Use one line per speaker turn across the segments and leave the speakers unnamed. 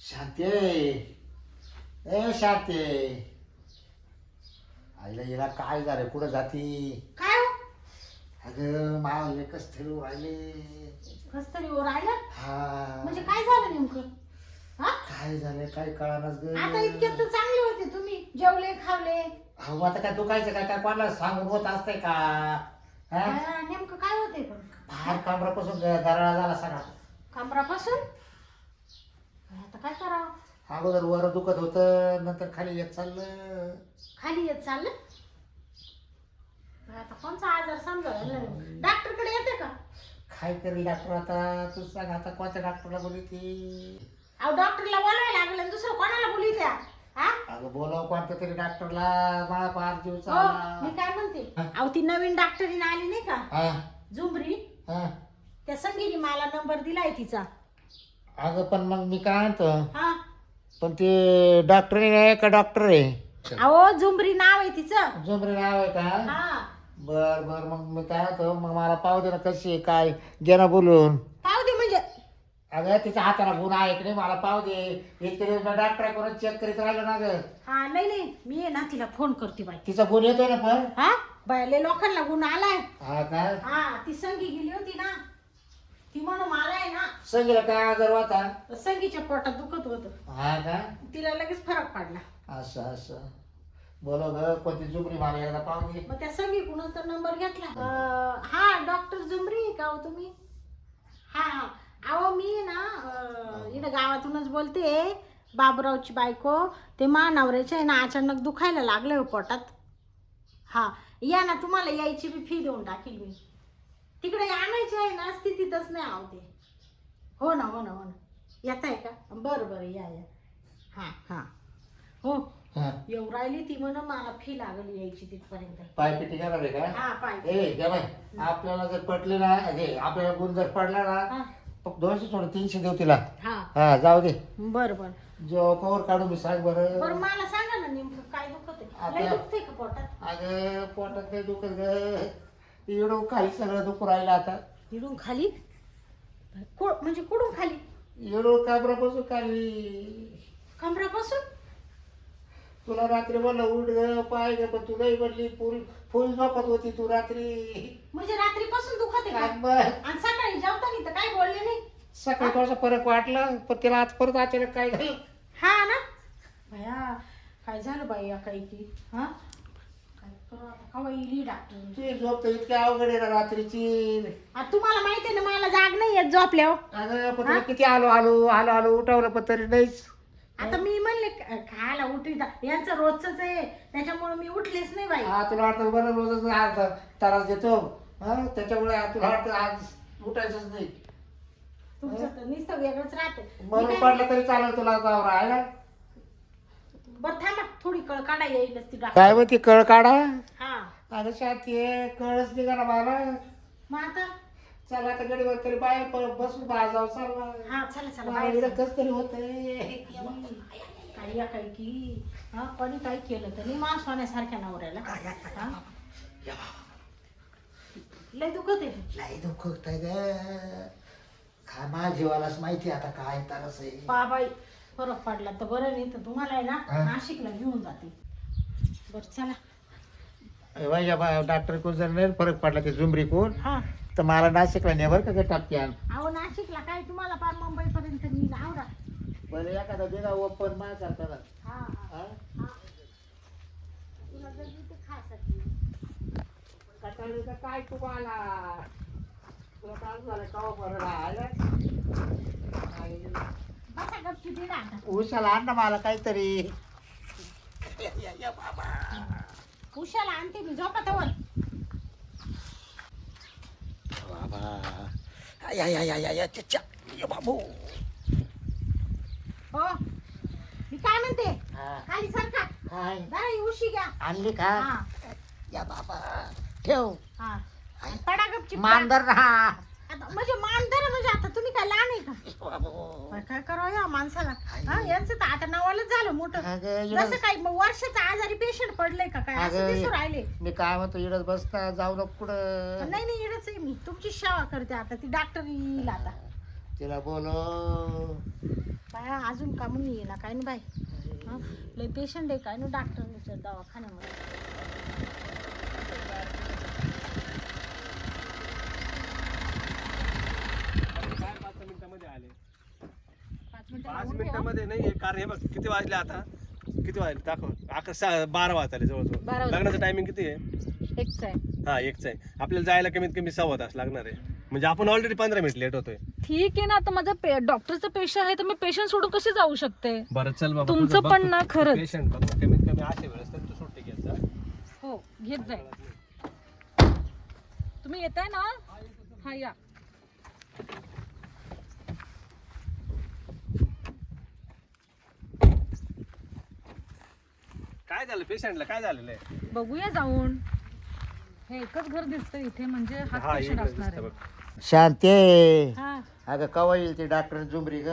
शांती ए शांती आईला हिला काय झालं? कुठं जाती?
काय हो?
अगं मावले कस तरी राहिले.
कस तरी ओ राहिलं?
हा.
म्हणजे काय झालं नेमकं? हा?
काय झालं? काय कळानच ग.
आता इतक्यात तर चांगले होते तुम्ही. जेवले खावले.
अहो आता काय दुखायचं काय? काय कोणाला सांगून होत असतंय का? हा?
हा, नेमकं काय होतंय पण?
बाहेर कमरापासून दराळा झाला सगळा
कमरापासून? आता काय करावं
अगोदर वर दुखत होतं नंतर खाली येत चाललं.
खाली येत चाललं? आता कोणचा आजार समजा डॉक्टरकडे येते का?
काय करेल डॉक्टर आता? तू सांग आता कोणत्या डॉक्टरला बोलली ती
अहो डॉक्टरला बोलायला लागलं आणि दुसरं कोणाला बोली त्या हा?
अगं बोलाव कोणत्या तरी डॉक्टरला. मला पार जीव
हो मी काय म्हणते? अहो ती नवीन डॉक्टरीन आली नाही का?
हा.
झुमरी
हा.
त्या संगीने मला नंबर दिलाय तिचा.
अगं पण मग मी काय म्हणतो?
हा.
पण ते डॉक्टर आहे का डॉक्टर आहे.
अहो झुमरी नाव आहे तिचं.
झोमरे नाव आहे का?
हा.
बर बर मग मी काय म्हणतो मग मला पाव दे ना कशी आहे, काय घे ना बोलून.
पाहू दे म्हणजे.
अगं तिच्या हाताला गुण आहे की नाही मला पाव दे. इतके दिवस डॉक्टर करून चेक करीत राहिलो ना ग.
हा नाही नाही. मी आहे ना तिला फोन करते बाई.
तिचा गुण येतोय ना पण?
हा? बायले लोकांना गुण आलाय.
हा काय
हा ती संगी गेली होती ना. ती म्हणून मला आहे ना
संगीला काय आजार होता?
संगीच्या पोटात दुखत होत.
हा का?
तिला लगेच फरक पडला.
असं असं. बोलो ग कोणती झुमरी मला एकदा पाहून घे.
मग त्या संगीकडूनच तर नंबर घेतला. अं, हा डॉक्टर झुमरी आहे का हो तुम्ही? हा हा. अहो मी आहे ना अं, इकडं गावातूनच बोलते. बाबुरावची बायको ते मानावऱ्याच्या आहे ना अचानक दुखायला लागले हो पोटात. हा. या ना तुम्हाला यायची बी फी देऊन टाकील मी. तिकडे आणायची आहे ना स्थितीतच नाही आहो ते. हो ना हो ना हो ना. येत आहे का? बरं बरं या या. हा. हा. हो.
हा.
येऊ राहिली ती म्हणून मला फी लागली यायची तिथपर्यंत.
पाय पिटी करणार आहे का?
हा
ए बाय आपल्याला जर पटले ना हे आपल्याला गुण जर पडला ना
हा.
दोनशे सोडून तीनशे देऊ तिला.
हा.
हा जाऊ दे.
बर बर.
जो कवर काढू मी सांग
बर.
बरं
मला सांगा ना नेमकं काय दुखत आहे
आता-
लय दुखतंय का पोटात?
अगं पोटात काही दुखत ग. एवढं काही सगळं दुखू राहिलं आता.
इडून खाली? कु- म्हणजे कुडून खाली?
एवढं काबरापासून खाली.
कमरापासून?
तुला रात्री म्हणलं उठ ग पाय ग पण तुलाही म्हणली फुल फुल झोपत होती तू रात्री.
म्हणजे रात्रीपासून दुखत आहे का. आणि सकाळी जेवताना तर काय बोलले नाही?
सकाळी थोडासा फरक वाटला पण तिला आज परत अचानक काय झालं?
हा ना? भया काय झालं बाई या काही की? हा? काय करू आता? कवा येईल डॉक्टर
ती झोप तर इतकी अवघड आहे ना रात्रीची.
आता तुम्हाला माहिती आहे ना मला जाग नाही येत झोपल्यावर.
अगं पण तुला किती आलो आलो आलो आलो उठवलं पण तरी नाहीच.
आता मी म्हणले क- खायला उठीदा यांचं रोजच आहे. त्याच्यामुळे मी उठलेच नाही बाई.
हा तुला वाटतं बरं रोजच आज त्रास देतो? हा त्याच्यामुळे तुला वाटतं आज उठायचंच नाही.
तुमचं तर नुसतं वेगळंच राहते.
म्हणून पडलं तरी चालेल तुला जाऊ राहायला
बरं थांबा थोडी कळ काढा येईलच ती
काय म्हणते कळ काढा.
हा.
अगं शाती आहे कळच निघा ना मला
मग आता?
चला आता गडीवर तरी बाहेर प- बसून जाऊ चालला
हा चला चला
मला
बाहेर.
कस तरी होतंय.
काही या काही की. हा कोणी काय केलं तरी मा सोन्यासारख्या नवऱ्याला. हा? लय दुखत आहे.
नाही दुःख होतंय ग. खा माझ्या जीवालाच माहिती आता काय तरच आहे.
बाबाई फरक पडला तर बरं नाही तर तुम्हाला आहे ना
हा.
नाशिकला घेऊन जाते. बरं चला.
वैया डॉक्टर कोण जर नाही फरक पडला ते झुमरी कोण?
हा.
तर मला नाशिकला ने बरं का ग टपक्यान
अहो नाशिकला काय तुम्हाला पार मुंबईपर्यंत मी आवडा
बरं एखादा बिना ओपन मा करताना
हा हा.
हा?
हा. तुला जर इथे खायसाठी
कटाळी का काय तू आला तुला काय झालं कवा बरं? राहिलं उशाला आण ना मला काहीतरी.
उशाला आणते मी झोपा तवर
बाबा. चच्चा ये बाबू.
हो. मी काय म्हणते?
हा.
खाली सरका
काय
जरा ही उशी घ्या.
आणली का?
हा.
या बाबा. ठेव.
हा. पडा गपची
मांदर राहा
आता म्हणजे मानधर म्हणजे आता तुम्ही काय लहान आहे का? काय करावं या माणसाला. हा यांचं तर आता नवालच झालं मोठं.
अगं,
जसं काय मग वर्षाचा आजारी पेशंट पडलंय का काय? असं
अगं,
दिसू राहिले.
मी काय म्हणतो इकडं बसता जाऊ नको कुठं.
नाही नाही इडच आहे मी. तुमची सेवा करते आता ती डॉक्टर येईल आता.
तिला बोलो
बाया अजून का म्हणून ये ना काय नाही बाई. हं? लय पेशंट आहे काय ना डॉक्टर दवाखान्यामध्ये
काय पाच मिनिटामध्ये आले
पाच मिनिटं
पाच
लागून ठेवा.
नाही हे बघ किती वाजले आता? किती वाजले? दाखव. अकरा सहा बारा वाजले
बारा
जवळजवळ
वाजले.
लग्नाचं टायमिंग किती आहे?
एकच आहे.
हा एकच आहे. आपल्याला जायला कमीत कमी सव्वा तास लागणार आहे. म्हणजे आपण ऑलरेडी पंधरा मिनिट लेट होतोय.
ठीक आहे ना आता माझा डॉक्टरचा पेशंट आहे तर मी पेशंट सोडून कशी जाऊ शकते?
बरं चल बाबा
तुमचं
तुझं बघ
पण
तू.
ना खरंच.
पेशंट बघ. कमीत कमी अशा वेळेस तर तू सुट्टी घेत जा.
हो घेत जाईल तुम्ही येताय ना? हा या
काय झालं पेशंटला काय झालेलं आहे?
बघूया जाऊन. हे एकच घर दिसतंय इथे म्हणजे हाच
हा
पेशंट
इकडे
असणार
दिसतं
आहे
बघ.
शांते!
हा.
अगं कवा येईल ते डॉक्टर जुमरी ग?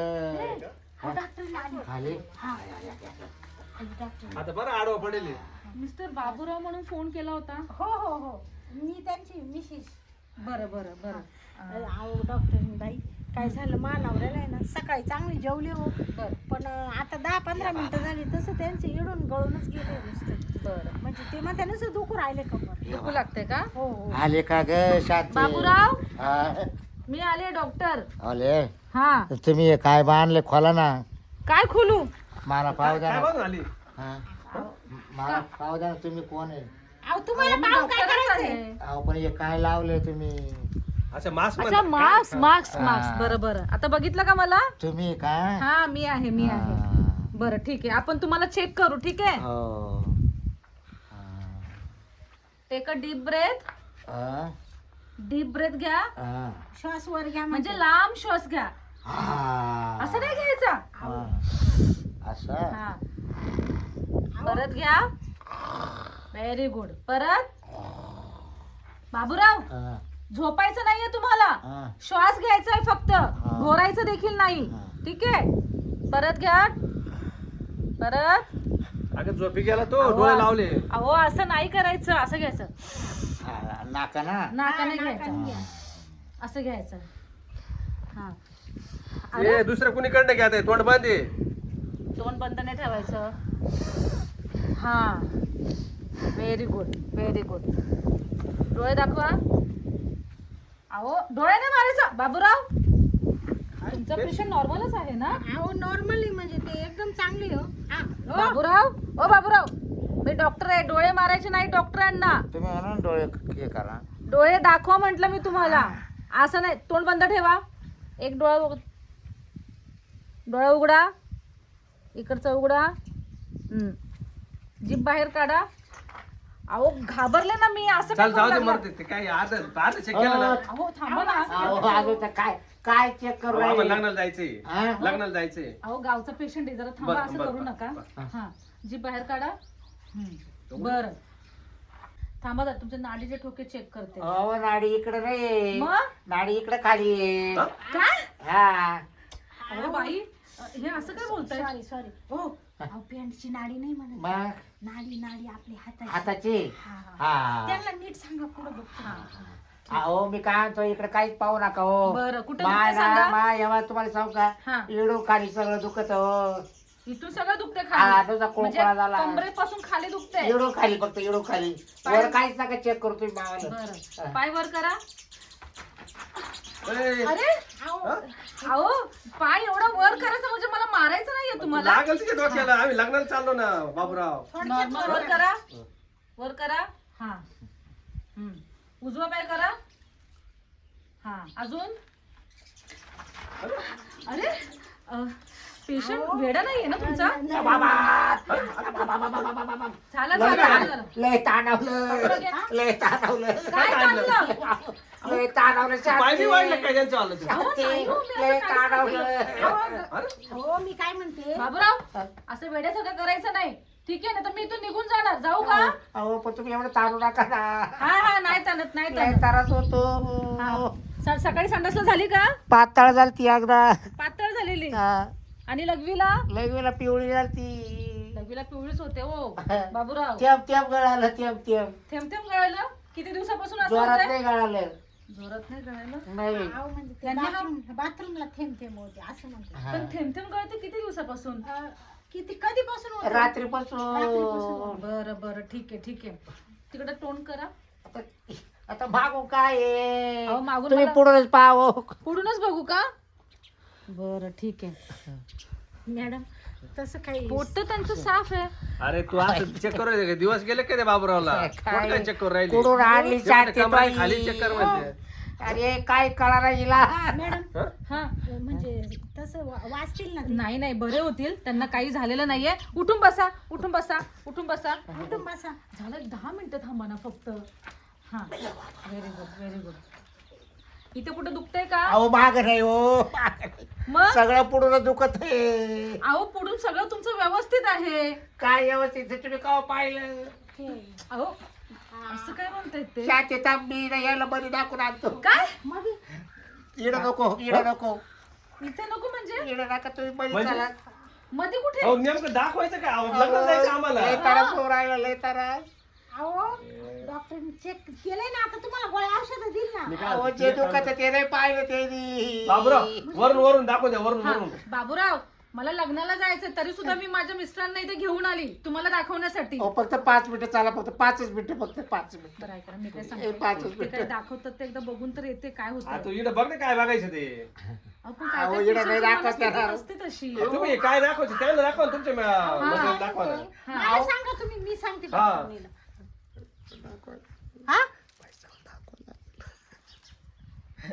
हो, डॉक्टर आले.
आले?
हा आले डॉक्टर
आता बरं आडवा पडेल हे.
मिस्टर बाबूराव म्हणून फोन केला होता.
हो हो हो. मी त्यांची मिसेस.
बरं बरं बरं.
अहो डॉक्टर बाई. काय झालं मानावऱ्याला आहे ना सकाळी चांगली जेवले हो.
बरं.
पण आता दहा पंधरा मिनिटं झाली तसं त्यांचे इडून गळूनच गेले नुसतं.
बरं.
म्हणजे ते मग नुसतं दुखू राहिले कमर
दुखू लागते का?
हो हो.
आले का ग शांती?
बाबूराव?
हा,
मी आले डॉक्टर.
आले?
हा.
तुम्ही हे काय बांधले खोला ना.
काय खोलू?
मला पाव द्या ना. हा. मला पाव द्या ना तुम्ही कोण आहे?
अहो तुम्हाला
मी
पाहून काय
डॉक्टरच
करायचंय?
आहे.
अहो पण हे काय लावले तुम्ही?
अच्छा मास्क
अच्छा मास्क मास्क. मास्क बरं बरं. आता बघितलं का मला?
तुम्ही काय?
हा मी आहे मी आहे.
हा.
बरं ठीक आहे. आपण तुम्हाला चेक करू ठीक आहे?
हो.
Take a deep breath. Deep breath घ्या.
हा.
श्वास वर घ्या
म्हणजे
म्हणजे.
लांब श्वास घ्या.
हा.
असं नाही घ्यायचा.
हा. असं?
हा. परत घ्या. व्हेरी गुड परत. बाबूराव.
हा.
झोपायचं नाहीये तुम्हाला.
हा.
श्वास घ्यायचा आहे फक्त घोरायचं देखील नाही. ठीक आहे? परत घ्या. परत.
अगं झोपी गेला तो डोळे लावले.
अहो असं नाही करायचं असं घ्यायचं. नाकाने
नाकाने
घ्यायचं.
घ्या.
असं घ्यायचं. हा.
ए दुसऱ्या कुणीकडनं घ्या ते तोंड बांधे
तोंड बंद नाही ठेवायचं. हा. व्हेरी गुड व्हेरी गुड डोळे दाखवा. अहो डोळे नाही मारायचा. बाबूराव तुमचा पेशंट नॉर्मलच आहे ना?
अहो नॉर्मली म्हणजे ते एकदम चांगली हो. हा हो.
बाबूराव ओ बाबूराव मी डॉक्टर आहे. डोळे मारायचे नाही डॉक्टरांना
तुम्ही म्हणा ना डोळे हे करा.
डोळे दाखवा म्हटलं मी तुम्हाला. असं नाही तोंड बंद ठेवा. एक डोळा उघ- डोळा उघडा. इकडचा उघडा. हम्म. जीभ बाहेर काढा. अहो घाबरले ना मी असं
चल
काय
जाऊ दे
करू लागला?
मरते ते काय अर्ध अर्ध चेक केलं ना.
अहो थांबा ना.
अहो अगं तर काय काय चेक करू
अहो, आम्हाला
राहिले?
लग्नाला जायचंय
हा?
लग्नाला जायचंय
अहो गावचा पेशंट आहे जरा थांबा
बरं,
असं
बरं,
करू
बरं,
नका.
बरं.
हा. जीभ बाहेर काढा. बरं. थांबा जरा तुमचे नाडीचे ठोके चेक करते.
अहो नाडी इकडे नाही.
मग?
नाडी इकडे खाली आहे.
हा?
काय?
हा.
अहो बाई हे असं काय बोलताय?
सॉरी सॉरी हो अहो पॅन्टची नाडी नाही म्हणत
मग?
नाडी नाडी आपली हाताची.
हाताची?
हा, हा.
हा
त्यांना नीट सांगा बघतो.
अहो मी काय म्हणतो इकडे काहीच पाहू नका हो.
बरं कुठे
माय
दुखते
ना
सांगा
माय एव्हा तुम्हाला सांगू का? इडू खाली सगळं दुखत हो.
इथून सगळं दुखते
हा,
खाली
तुझा
म्हणजे
झाला.
कमरेपासून खाली दुखते
इडू खाली फक्त इडू खाली.
पाय-
वर काहीच नका चेक करू तुम्ही मावाला
बरं. पाय वर करा.
ए,
अरे अहो पाय एवढा वर करायचं म्हणजे मला मारायचं नाहीये तुम्हाला?
लागल तुझ्या डोक्याला? आम्ही लग्नाला चाललो ना बाबूराव.
नॉर्मल वर करा. वर करा. हा. हम्म. उजवा पाय करा. हा. अजून? अरे. पेशंट वेडा नाहीये ना तुमचा? झालं झालं झालं.
लय ताणवलं
पकडा घ्या.
लय ताणवलं
काय चाललं
लय ताणवलं
पाय बी
शांती.
वाढलं काय त्यांच्या आलं तू?
अहो, नाही हो, मी असं
लय
काहीच नाही.
ताणवलं
अरे.
हो मी काय म्हणते?
बाबूराव असं वेड्यासारखं करायचं नाही. ठीक आहे ना तर मी इथून निघून जाणार. जाऊ का?
अहो पण तुम्ही एवढं ताणू नका ना.
हा हा नाही ताणत नाही
लय होतो.
हा. स- सकाळी संडासला झाली का?
पाताळ झाली ती एकदा.
पातळ झालेली.
हा.
आणि लघवीला?
लग्नाला पिवळी झाली ती
लघवीला पिवळीच होते हो. बाबूराव.
तेम तेम गळालं तेम तेम
थेंब थेंब गळालं? किती दिवसापासून असं
जोरात
होतंय?
नाही गळालं.
जोरात नाही गळायला
नाही.
म्हणजे ते
त्यांनी ना-
बाथरूम बाथरूमला थेंब थेंब होते असं म्हणते
हा.
पण थेंब थेंब गळते किती दिवसापासून?
अं, किती कधीपासून होते? रात्रीपासून.
बरं बरं ठीक आहे ठीक आहे. तिकडे तोंड करा.
आता आता मागू काय आहे?
अहो, मागून
तुम्ही
मला-
पुढूनच पाहावं
पुढूनच बघू का? बरं ठीक आहे.
मॅडम तसं काही
पोट तर त्यांचं साफ आहे.
अरे तू असं चेक करू राहिले का? दिवस गेले का ते बाबूरावला?
काय?
चेक करू राहिली?
कुठून आणली?
खाली चेक कर म्हणते.
अरे काय कळाला हिला
मॅडम
हं?
हा
म्हणजे तसं वा- वाचतील ना ते.
नाही नाही बरे होतील. त्यांना काही झालेलं नाहीये. उठून बसा उठून बसा उठून बसा.
उठून बसा.
झालं दहा मिनिटं थांबा ना फक्त. हा. व्हेरी गुड व्हेरी गुड इथे कुठं दुखतंय का?
अहो माग नाही हो मागं नाही.
मग?
सगळं पुढून दुखत आहे.
अहो पुढून सगळं तुमचं व्यवस्थित आहे.
काय व्यवस्थित? तुम्ही का पाहिलं?
अहो असं काय म्हणतायत ते?
शाते तांबी नाही यायला बरी दाखवून आणतो.
काय?
मग.
इड नको इड नको.
इथे नको म्हणजे?
इड नका तुम्ही बरी
म्हणजे?
चला.
मध्ये कुठे?
अहो नेमकं दाखवायचं काय अहो, जायचं आम्हाला.
लय तारा सो राहिला लय तारा
अहो डॉक्टरने चेक केलंय ना आता तुम्हाला गोळ्या औषधं दिल ना.
मी काय
अहो
म्हणतो,
जे
एक काम
दुखत
कर.
ते नाही पाहिलं ते
बाबूराव वरून वरून दाखव द्या वरून
हा
वरून.
बाबूराव मला लग्नाला जायचं तरी सुद्धा मी माझ्या मिस्टरांना इथे घेऊन आली तुम्हाला दाखवण्यासाठी.
अहो फक्त पाच मिनिटं चाला फक्त पाचच मिनिटं फक्त पाच मिनिटं.
बरं ऐका ना, मी काय
ए,
सांगते
पाचच
ते काय
मिनिटं
दाखवतात ते एकदा बघून तर येते काय
हा,
होतं
तू इकडे बघ ना काय बघायचं ते.
आपण काय
अहो,
काय
इकडं नाही
patientची
दाखवत
मनस्थिती
त्याला.
नसते तशी.
तुम्ही काय दाखवायचं त्यांना दाखवा ना तुमच्या मा- दाखवा ना.
मला सांगा तुम्ही मी सांगते
हा.
डॉक्टरनीला. हा?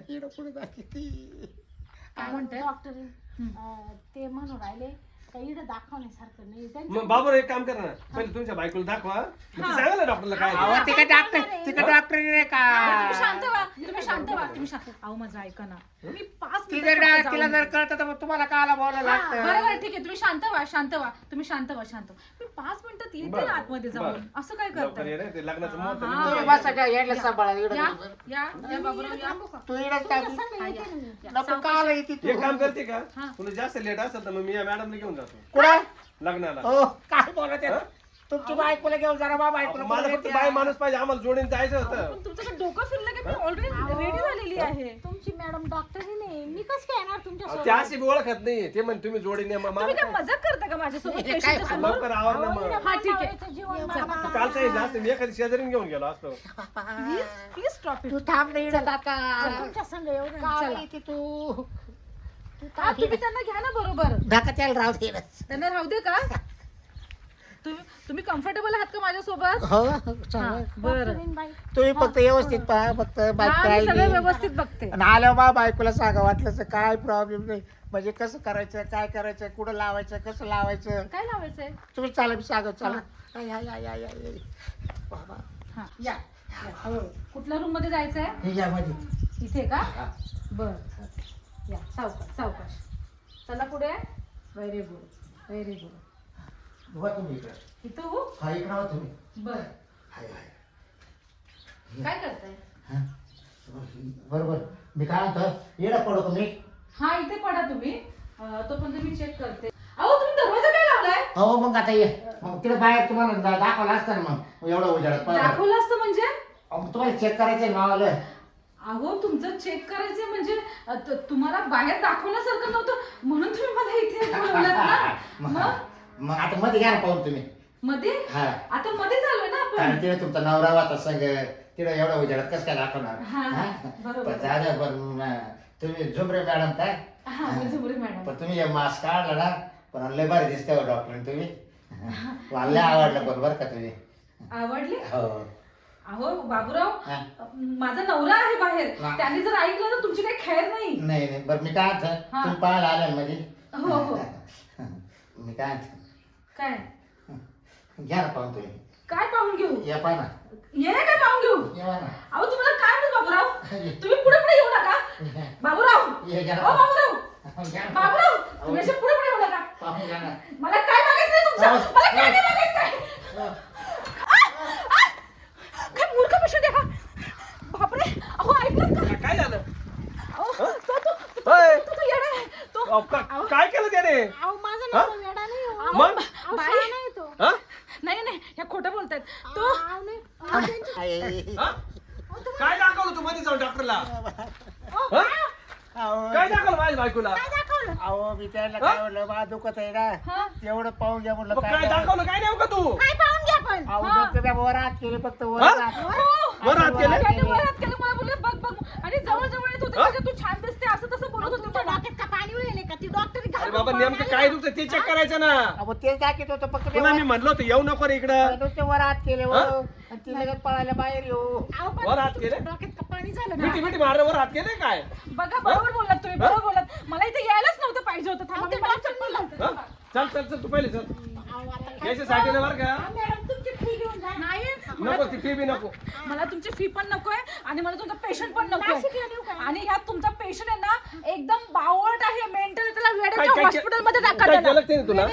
इड पुढे दाखवती
काय म्हणते? डॉक्टर ते म्हणून राहिले का इकडे दाखवण्यासारखं नाही. त्यांचं
मग बाबूराव एक काम कर ना पहिले तुमच्या बायकोला दाखवा. मग ते सांगा ना डॉक्टरला काय?
अहो. तिकडे डॉक्टर तिकडे डॉक्टर नाही का?
तुम्ही शांत व्हा तुम्ही शांत व्हा तुम्ही शांत अहो माझं ऐका ना. मी पाच
तिथे
मिनिटं
डा-
फक्त
तिला
जाऊन-
जर कळतं तर मग तुम्हाला काला बोलायला
बरं
लागतं?
बरं ठीक आहे. तुम्ही शांत व्हा शांत व्हा. तुम्ही शांत व्हा शांत व्हा. मी पाच मिनिटात येते
बरं,
ना आतमध्ये जाऊन.
बरं.
असं काय
लवकर
करताय?
हो.
ये रे, ते लग्नाचं
हा,
मुहूर्त
हा.
निघून
तुम्ही
जाईल.
बसा काय यायला सांभाळा
या
इकडे
या या बाबूराव या.
तू इकडे
तुमच्या संग येते ना. मी.
नको काला येते तू.
एक काम करते का?
हा.
तुला जास्त लेट असेल तर मग मी या मॅडमला घेऊन जातो
कुठं
लग्नाला.
हो. काय बोलत आहे? तुमची बायकोला घेऊन जरा बा बायकोला
मला फक्त. बाय माणूस पाहिजे आम्हाला जोडीने जायचं होतं.
पण तुमचं डोकं फिरलं की मी ऑलरेडी रेडी झालेली आहे.
तुमची मॅडम डॉक्टरही नाही. मी कसं काय येणार तुमच्या
अहो,
सोबत?
ते अशी ओळखत नाही ते म्हण तुम्ही जोडीने मग
तुम्ही काय
मला
मजाक करता का माझ्यासोबत? पेशंटच्या
काय
समोर
लवकर आवर ना मग.
हा ठीक आहे.
नवऱ्याचं जीवन
ये
मला
बाबा.
कालचा हे जास्त मी एखादी शेजारीने घेऊन गेलो असतो.
प्लीज प्लीज स्टॉप
तू थांब नाही इकडे.
तुमच्या संग एवढं चला.
येते
तुम्ही त्यांना घ्या ना बरोबर.
ढाका त्याला राहू दे ना.
त्यांना राहू दे का? तुम्ही तुम्ही कम्फर्टेबल आहात का माझ्यासोबत?
हो
हा,
चालेल.
बरं.
तुम्ही फक्त व्यवस्थित पहा फक्त बाईक
हा, मी सगळं व्यवस्थित बघते.
आणि आल्यावर बा बायकोला सांगा वाटलं तर काय प्रॉब्लेम नाही. म्हणजे कसं करायचं काय करायचं कुठं लावायचं कसं लावायचं?
काय लावायचंय?
तुम्ही चाला मी सांगत चला या या या या या. बाबा.
हा. या. हळूहळू. कुठल्या रूममध्ये जायचंय?
हे या मध्ये.
इथे का?
हा.
बर या सावकाश सावकाश. चला पुढे. व्हेरी गुड व्हेरी गुड
उभा तुम्ही इकडं.
इथं हो
हा इकडं तुम्ही.
बर.
हाय हाय.
काय करताय?
हा. बरोबर. मी काय म्हणतो? येडा पडू मी?
हा इथे पडा तुम्ही. अं, तोपर्यंत मी चेक करते. अहो तुम्ही दरवाजा काय लावलाय?
हो मग आता ये. मग तिकडे बाहेर तुम्हाला दा- दाखवलं असतं ना मग. एवढं उजाडत.
दाखवलं असतं म्हणजे?
अहो, तुम्हाला चेक करायचंय नावाला
अहो तुमचं चेक करायचं म्हणजे त- तुम्हाला बाहेर दाखवण्यासारखं नव्हतं. म्हणून तुम्ही मला इथे ना.
मग आता मध्ये घ्या ना पाहून तुम्ही.
मध्ये?
हा.
आता मध्ये चालूय ना
कारण
आपण
तिथे तुमचा नवरा होता संग. तिथे एवढं उजाडत कसं काय दाखवणार?
हा,
हा?
बरोबर.
पण जाऊ द्या, पण अं, तुम्ही झुमरे मॅडम काय?
हा मी झुमरी मॅडम.
पण तुम्ही मास्क काढला ना पण लय भारी दिसते हो डॉक्टर तुम्ही. मला लय आवडलं पण बरं का तुम्ही.
आवडली?
हो.
अहो बाबूराव
हा.
माझा नवरा आहे बाहेर.
हा.
त्यांनी जर ऐकलं तर तुमची काही खैर नाही.
नाही नाही. बरं मी काय म्हणतो?
हा.
तुम्ही पाहायला आले मध्ये
हो हो.
मी काय म्हणतो?
काय?
घ्या ना पाहून तुम्ही.
काय पाहून घेऊ?
या पाहा ना.
ये काय पाहून घेऊ?
या ना.
अहो तुम्हाला काय म्हणत बाबूराव? तुम्ही पुढे पुढे येऊ नका. बाबूराव.
ये घ्या
ओ
ना
बाबूराव.
घ्या ना.
बाबूराव तुम्ही असे पुढे पुढे येऊ नका.
पाहून घ्या ना.
मला काय मागायचं नाही तुमचं. मला काय नाही
अहो.
मागायचं काय मूर्ख पेशंट आहे का बापरे अहो ऐकलं का
काय झालं
अहो, तो तो तो-
होय.
तो- तो येडा आहे. तो
अहो, का- काय केलं त्याने
अहो माझा
हा?
नवरा वेडा नाही हो.
मग
अहो,
बाई.
शहाणा आहे तो
हा?
नाही नाही ह्या खोटं बोलतायत तो
अहो, नाही. अहो, त्यांची-
हा? काय दाखवलं तू मध्ये जाऊन डॉक्टरला माझ्या बायकोला.
काय दाखवलं?
अहो मी त्याला काय म्हणलं मा दुखत आहे ना.
हा?
तेवढं पाहून घ्या म्हणलं
मग काय
काय
दाखवलं काय नाही का तू.
काय पाहून घ्या पण.
अहो
हा.
डॉक्टर बाबा वर हात केले फक्त वर
हा?
हात.
वर हात केले?
त्याने वर हात केलं मला बोलले बघ बघ. आणि जवळ जवळ येत होते
हा?
म्हणजे तू छान दिसते असं तसं बोलत होते
तुमच्या
मला.
का पाणी का? ती डॉक्टर
अरे बाबा नेमकं काय दुखतं ते चेक करायचं ना.
अहो तेच दाखवत होतं फक्त ते
मी
वर-
म्हणलो होतं येऊ नको रे इकडं.
नुसते वर हात केले वर.
हा?
आणि ती लगेच पळायला बाहेर येऊ.
वर हात केले?
का पाणी झालं
मिठी
ना.
मिठी मारल्यावर हात केले काय?
बघा बरोबर बोललात तुम्ही बरोबर बोललात. मला इथे यायलाच नव्हतं पाहिजे होतं. थांबा, मी मला चप्पल.
हा? चल चल चल तू पहिले चल. ना बरं का?
हा, मॅडम तुमची फी घेऊन जा.
नाही
नको ती फी बी नको
मला तुमची फी पण नकोय आणि मला तुमचा पेशंट पण नकोय
नाशिकला नेऊ का?
आणि ह्यात तुमचा पेशंट आहे ना एकदम बावळट आहे मेंटल त्याला वेड्याच्या
काय
हॉस्पिटलमध्ये टाका
काय
त्याला.
केलं त्याने तुला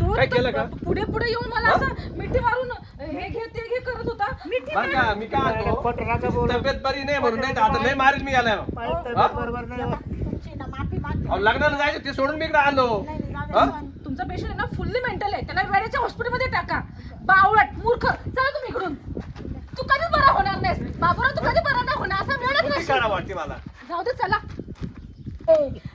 तो
काय केलं का?
पुढे पुढे येऊन मला असं मिठी मारून हे घे ते घे करत होता
बरं का मी काय म्हणतो
नका बोलू.
तब्येत बरी नाही म्हणून नाही तर आता लय मारील मी याला हा?
बरोबर नाही
अहो, लग्नाला जायचं ते सोडून मी इकडे आलो
नाही, नाही,
हा?
तुमचा पेशंट आहे ना फुल्ली मेंटल आहे. त्याला वेड्याच्या हॉस्पिटलमध्ये टाका. बावळट मूर्ख. चला तुम्ही इकडून. तू कधी बरा होणार नाहीस. बाबूराव तू कधी बरा नाही होणार? असा वेळच
वाटते मला?
जाऊ दे चला.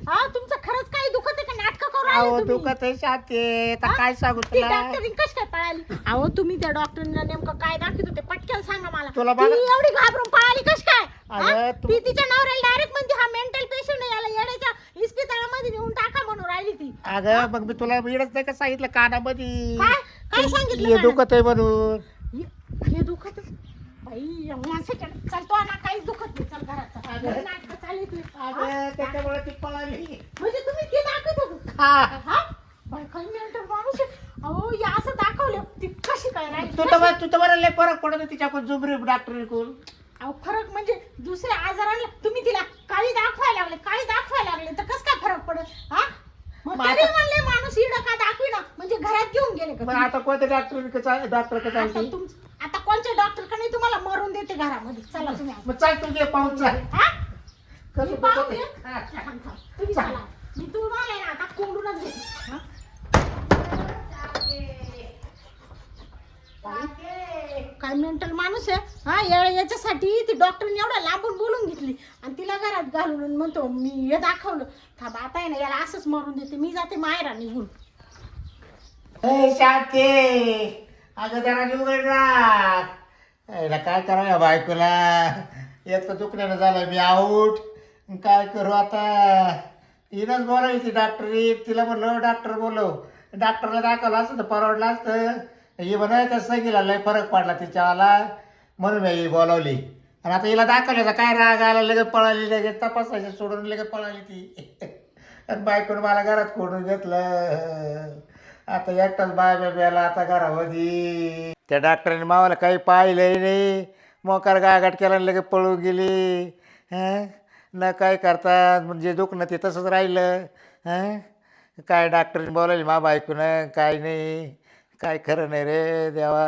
हा तुमचं खरंच काही दुखत आहे का? नाटक करू राहिले
अहो
तुम्ही?
दुखत आहे शांती आता
हा?
काय सांगू
ती
तुला?
डॉक्टरीन कशी काय पळाली? अहो तुम्ही त्या डॉक्टरीला नेमकं काय दाखवत होते? पटकन सांगा मला.
तुला
ती एवढी घाबरून पळाली कशी काय? हा?
तू-
ती तिच्या नवऱ्याला डायरेक्ट म्हणते हा मेंटल पेशंट आहे. याला येड्याच्या इस्पितळामध्ये नेऊन टाका म्हणून राहिली ती
अगं मग मी तुला वेळच नाही का सांगितलं कानामध्ये
काय काय सांगितलं
हे? दुखत आहे म्हणून
हे- हे दुखत आहे? बाई एवढ्या सेकंड चालतो ना काहीच दुखत नाही चल घरात चल.
अगं.
नाटकं चालली ती.
अगं? त्याच्यामुळे ती पळाली
म्हणजे तुम्ही ते दाखवत होते
हा
हा बाई काही माणूस आहे. अहो या असं दाखवलं ती कशी काय राहिली
तू तर तू तर बरं लय फरक पडत तिच्याकडून जुबरी डॉक्टरीकडून
अहो फरक म्हणजे दुसऱ्या आजाराला तुम्ही तिला काळी दाखवायला लागले काळी दाखवायला लागले तर कसं काय फरक पडत हा मग तरी
आता-
म्हणले माणूस इड का दाखवी ना म्हणजे घरात घेऊन गेले का
मग
तुम्ही?
आता कोणत्या डॉक्टर डॉक्टर का
आता
चालते
तुम आता कोणत्या डॉक्टरकडे तुम्हाला मरून देते घरामध्ये चला तुम्ही
मग चाल तू घे पाहून चाल
हा?
कसं
मी पाहू
दुखत
दे.
आहे? हा.
थांब, थांब. तुम्ही चला मी तुम्हाला आहे ना आता कोंडूनच घेते हा? काय मेंटल माणूस आहे? हा या- याच्यासाठी ती डॉक्टरने एवढा लांबून बोलून घेतली. आणि तिला घरात घालून म्हणतो मी हे दाखवलं. थांब आता आहे ना याला असंच मारून देते. मी जाते मायरा निघून.
ए, शांती. अगं जरा उघड याला काय करावं या बायकोला? एक तर दुखण्यानं झालं मी आऊट काय करू आता? तिनंच बोलायची डॉक्टर डॉक्टरी तिला म्हणलं हो, डॉक्टर बोलव. डॉक्टरला दाखवलं असतं तर परवडलं असतं. ही म्हणा त्या गेला लय फरक पडला तिच्यावाला. म्हणून मी ही बोलावली. आणि आता हिला दाखवल्याचा काय राग आला लगेच पळाली लगेच तपासायचं सोडून लगेच पळाली ती. आणि बायकोनं मला घरात कोणून घेतलं. आता एकटाच बाय बेला आता घरामध्ये. त्या डॉक्टरांनी मावाला काही पाहिलंही नाही. मोकार गागाट केला आणि लगेच पळून गेली. हं? न काय करतात? म्हणजे दुखणं ते तसंच राहिलं. हं? काय डॉक्टरने बोलावली? मा बायकोनं काय नाही. काय खरं नाही रे देवा.